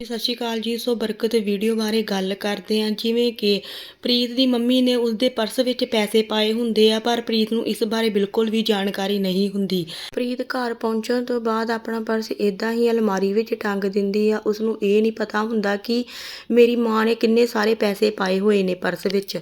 ਸਤਿ ਸ਼੍ਰੀ ਅਕਾਲ ਜੀ। ਸੋ ਬਰਕਤ ਵੀਡੀਓ ਬਾਰੇ ਗੱਲ ਕਰਦੇ ਹਾਂ। ਜਿਵੇਂ ਕਿ ਪ੍ਰੀਤ ਦੀ ਮੰਮੀ ਨੇ ਉਸਦੇ ਪਰਸ ਵਿੱਚ ਪੈਸੇ ਪਾਏ ਹੁੰਦੇ ਆ, ਪਰ ਪ੍ਰੀਤ ਨੂੰ ਇਸ ਬਾਰੇ ਬਿਲਕੁਲ ਵੀ ਜਾਣਕਾਰੀ ਨਹੀਂ ਹੁੰਦੀ। ਪ੍ਰੀਤ ਘਰ ਪਹੁੰਚਣ ਤੋਂ ਬਾਅਦ ਆਪਣਾ ਪਰਸ ਇਦਾਂ ਹੀ ਅਲਮਾਰੀ ਵਿੱਚ ਟੰਗ ਦਿੰਦੀ ਆ। ਉਸ ਨੂੰ ਇਹ ਨਹੀਂ ਪਤਾ ਹੁੰਦਾ ਕਿ ਮੇਰੀ ਮਾਂ ਨੇ ਕਿੰਨੇ ਸਾਰੇ ਪੈਸੇ ਪਾਏ ਹੋਏ ਨੇ ਪਰਸ ਵਿੱਚ।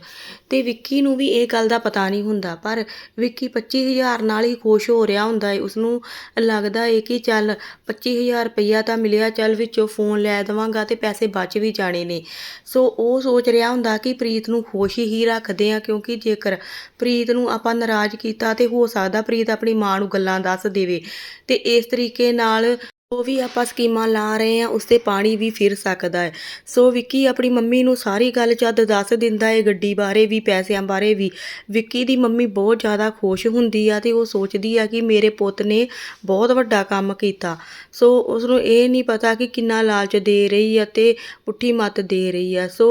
ਤੇ ਵਿੱਕੀ ਨੂੰ ਵੀ ਇਹ ਗੱਲ ਦਾ ਪਤਾ ਨਹੀਂ ਹੁੰਦਾ, ਪਰ ਵਿੱਕੀ 25000 ਨਾਲ ਹੀ ਖੁਸ਼ ਹੋ ਰਿਹਾ ਹੁੰਦਾ ਹੈ ਉਸ ਨੂੰ ਲੱਗਦਾ ਹੈ ਕਿ ਚੱਲ 25000 ਰੁਪਈਆ ਤਾਂ ਮਿਲਿਆ, ਚੱਲ ਵਿੱਚੋਂ ਫੋਨ ਲੈ ਦੇਵਾਂਗਾ ਤੇ ਪੈਸੇ ਬਚ ਵੀ ਜਾਣੇ ਨੇ। ਸੋ ਉਹ ਸੋਚ ਰਿਹਾ ਹੁੰਦਾ ਕਿ ਪ੍ਰੀਤ ਨੂੰ ਖੁਸ਼ ਹੀ ਰੱਖਦੇ ਆ, ਕਿਉਂਕਿ ਜੇਕਰ ਪ੍ਰੀਤ ਨੂੰ ਆਪਾਂ ਨਾਰਾਜ਼ ਕੀਤਾ ਤੇ ਹੋ ਸਕਦਾ ਪ੍ਰੀਤ ਆਪਣੀ ਮਾਂ ਨੂੰ ਗੱਲਾਂ ਦੱਸ ਦੇਵੇ। ਤੇ ਇਸ ਤਰੀਕੇ ਨਾਲ ਉਹ ਵੀ ਆਪਾਂ ਸਕੀਮਾਂ ਲਾ ਰਹੇ ਆ ਉਸ ਤੇ ਪਾਣੀ ਵੀ ਫਿਰ ਸਕਦਾ ਹੈ। ਸੋ ਵਿੱਕੀ ਆਪਣੀ ਮੰਮੀ ਨੂੰ ਸਾਰੀ ਗੱਲ ਜਦ ਦੱਸ ਦਿੰਦਾ ਹੈ, ਗੱਡੀ ਬਾਰੇ ਵੀ, ਪੈਸਿਆਂ ਬਾਰੇ ਵੀ, ਵਿੱਕੀ ਦੀ ਮੰਮੀ ਬਹੁਤ ਜ਼ਿਆਦਾ ਖੁਸ਼ ਹੁੰਦੀ ਆ ਤੇ ਉਹ ਸੋਚਦੀ ਆ ਕਿ ਮੇਰੇ ਪੁੱਤ ਨੇ ਬਹੁਤ ਵੱਡਾ ਕੰਮ ਕੀਤਾ। ਸੋ ਉਸ ਨੂੰ ਇਹ ਨਹੀਂ ਪਤਾ ਕਿ ਕਿੰਨਾ ਲਾਲਚ ਦੇ ਰਹੀ ਆ ਤੇ ਪੁੱਠੀ ਮੱਤ ਦੇ ਰਹੀ ਆ। ਸੋ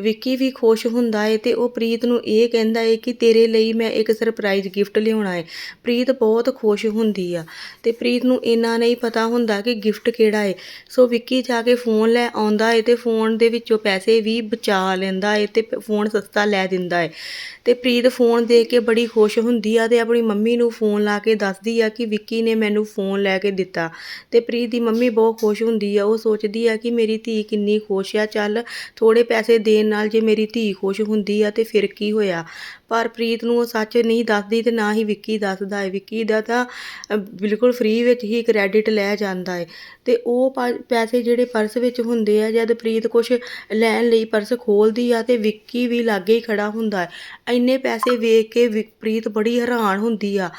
ਵਿੱਕੀ ਵੀ ਖੁਸ਼ ਹੁੰਦਾ ਹੈ ਤੇ ਉਹ ਪ੍ਰੀਤ ਨੂੰ ਇਹ ਕਹਿੰਦਾ ਹੈ ਕਿ ਤੇਰੇ ਲਈ ਮੈਂ ਇੱਕ ਸਰਪ੍ਰਾਈਜ਼ ਗਿਫਟ ਲਿਆਉਣਾ ਹੈ। ਪ੍ਰੀਤ ਬਹੁਤ ਖੁਸ਼ ਹੁੰਦੀ ਆ ਤੇ ਪ੍ਰੀਤ ਨੂੰ ਇੰਨਾ ਨਹੀਂ ਪਤਾ ਹੁੰਦਾ ਕਿ ਗਿਫਟ ਕਿਹੜਾ ਏ। ਸੋ ਵਿੱਕੀ ਜਾ ਕੇ ਫੋਨ ਲੈ ਆਉਂਦਾ ਏ ਤੇ ਫੋਨ ਦੇ ਵਿੱਚੋਂ ਪੈਸੇ ਵੀ ਬਚਾ ਲੈਂਦਾ ਏ ਤੇ ਫੋਨ ਸਸਤਾ ਲੈ ਦਿੰਦਾ ਹੈ ਤੇ ਪ੍ਰੀਤ ਫੋਨ ਦੇ ਕੇ ਬੜੀ ਖੁਸ਼ ਹੁੰਦੀ ਆ ਤੇ ਆਪਣੀ ਮੰਮੀ ਨੂੰ ਫੋਨ ਲਾ ਕੇ ਦੱਸਦੀ ਆ ਕਿ ਵਿੱਕੀ ਨੇ ਮੈਨੂੰ ਫੋਨ ਲੈ ਕੇ ਦਿੱਤਾ। ਤੇ ਪ੍ਰੀਤ ਦੀ ਮੰਮੀ ਬਹੁਤ ਖੁਸ਼ ਹੁੰਦੀ ਆ, ਉਹ ਸੋਚਦੀ ਆ ਕਿ ਮੇਰੀ ਧੀ ਕਿੰਨੀ ਖੁਸ਼ ਆ, ਚੱਲ ਥੋੜੇ ਪੈਸੇ ਦੇਣ ਨਾਲ ਜੇ ਮੇਰੀ ਧੀ ਖੁਸ਼ ਹੁੰਦੀ ਆ ਤੇ ਫਿਰ ਕੀ ਹੋਇਆ? ਪਰ ਪ੍ਰੀਤ ਨੂੰ ਉਹ ਸੱਚ ਨਹੀਂ ਦੱਸਦੀ ਤੇ ਨਾ ਹੀ ਵਿੱਕੀ ਦੱਸਦਾ ਹੈ ਵਿੱਕੀ ਦਾ ਤਾਂ ਬਿਲਕੁਲ ਫ੍ਰੀ ਵਿੱਚ ਹੀ ਕ੍ਰੈਡਿਟ ਲੈ ਜਾਂਦਾ ਹੈ ਤੇ ਉਹ ਪ- ਪੈਸੇ ਜਿਹੜੇ ਪਰਸ ਵਿੱਚ ਹੁੰਦੇ ਆ, ਜਦ ਪ੍ਰੀਤ ਕੁਛ ਲੈਣ ਲਈ ਪਰਸ ਖੋਲਦੀ ਆ, ਤੇ ਵਿੱਕੀ ਵੀ ਲਾਗੇ ਹੀ ਖੜਾ ਹੁੰਦਾ ਹੈ ਇੰਨੇ ਪੈਸੇ ਵੇਖ ਕੇ ਵਿ- ਪ੍ਰੀਤ ਬੜੀ ਹੈਰਾਨ ਹੁੰਦੀ ਆ।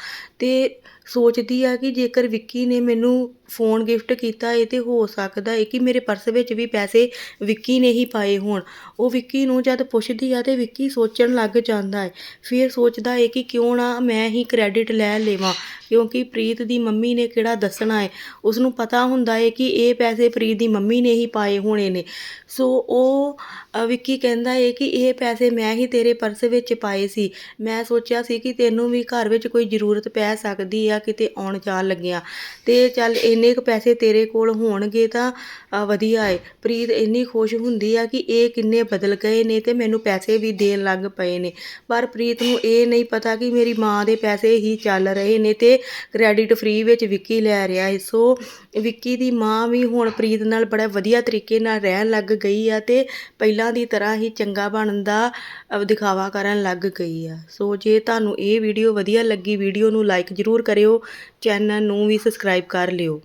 ਤੇ ਸੋਚਦੀ ਆ ਕਿ ਜੇਕਰ ਵਿੱਕੀ ਨੇ ਮੈਨੂੰ ਫੋਨ ਗਿਫਟ ਕੀਤਾ ਹੈ ਤਾਂ ਹੋ ਸਕਦਾ ਹੈ ਕਿ ਮੇਰੇ ਪਰਸ ਵਿੱਚ ਵੀ ਪੈਸੇ ਵਿੱਕੀ ਨੇ ਹੀ ਪਾਏ ਹੋਣ। ਉਹ ਵਿੱਕੀ ਨੂੰ ਜਦ ਪੁੱਛਦੀ ਆ ਤਾਂ ਵਿੱਕੀ ਸੋਚਣ ਲੱਗ ਜਾਂਦਾ ਹੈ ਫਿਰ ਸੋਚਦਾ ਹੈ ਕਿ ਕਿਉਂ ਨਾ ਮੈਂ ਹੀ ਕ੍ਰੈਡਿਟ ਲੈ ਲਵਾਂ, ਕਿਉਂਕਿ ਪ੍ਰੀਤ ਦੀ ਮੰਮੀ ਨੇ ਕਿਹੜਾ ਦੱਸਣਾ ਹੈ ਉਸ ਨੂੰ ਪਤਾ ਹੁੰਦਾ ਹੈ ਕਿ ਇਹ ਪੈਸੇ ਪ੍ਰੀਤ ਦੀ ਮੰਮੀ ਨੇ ਹੀ ਪਾਏ ਹੋਣੇ ਨੇ। ਸੋ ਉਹ ਵਿੱਕੀ ਕਹਿੰਦਾ ਹੈ ਕਿ ਇਹ ਪੈਸੇ ਮੈਂ ਹੀ ਤੇਰੇ ਪਰਸ ਵਿੱਚ ਪਾਏ ਸੀ। ਮੈਂ ਸੋਚਿਆ ਸੀ ਕਿ ਤੈਨੂੰ ਵੀ ਘਰ ਵਿੱਚ ਕੋਈ ਜ਼ਰੂਰਤ ਪੈ ਸਕਦੀ ਆ, ਕਿਤੇ ਆਉਣ ਜਾਣ ਲੱਗਿਆ। ਤੇ ਚੱਲ ਇੰਨੇ ਕੁ ਪੈਸੇ ਤੇਰੇ ਕੋਲ ਹੋਣਗੇ ਤਾਂ ਵਧੀਆ ਹੈ ਪ੍ਰੀਤ ਇੰਨੀ ਖੁਸ਼ ਹੁੰਦੀ ਆ ਕਿ ਇਹ ਕਿੰਨੇ ਬਦਲ ਗਏ ਨੇ ਤੇ ਮੈਨੂੰ ਪੈਸੇ ਵੀ ਦੇਣ ਲੱਗ ਪਏ ਨੇ। ਪਰ ਪ੍ਰੀਤ ਨੂੰ ਇਹ ਨਹੀਂ ਪਤਾ ਕਿ ਮੇਰੀ ਮਾਂ ਦੇ ਪੈਸੇ ਹੀ ਚੱਲ ਰਹੇ ਨੇ ਤੇ ਕ੍ਰੈਡਿਟ ਫ੍ਰੀ ਵਿੱਚ ਵਿੱਕੀ ਲੈ ਰਿਹਾ ਏ। ਸੋ ਵਿੱਕੀ ਦੀ ਮਾਂ ਵੀ ਹੁਣ ਪ੍ਰੀਤ ਨਾਲ ਬੜਾ ਵਧੀਆ ਤਰੀਕੇ ਨਾਲ ਰਹਿਣ ਲੱਗ ਗਈ ਆ ਤੇ ਪਹਿਲਾਂ ਦੀ ਤਰ੍ਹਾਂ ਹੀ ਚੰਗਾ ਬਣਨ ਦਾ ਦਿਖਾਵਾ ਕਰਨ ਲੱਗ ਗਈ ਆ। ਸੋ ਜੇ ਤੁਹਾਨੂੰ ਇਹ ਵੀਡੀਓ ਵਧੀਆ ਲੱਗੀ, ਵੀਡੀਓ ਨੂੰ ਲਾਈਕ ਜ਼ਰੂਰ ਕਰਿਓ ਚੈਨਲ ਨੂੰ ਵੀ ਸਬਸਕ੍ਰਾਈਬ ਕਰ ਲਿਓ।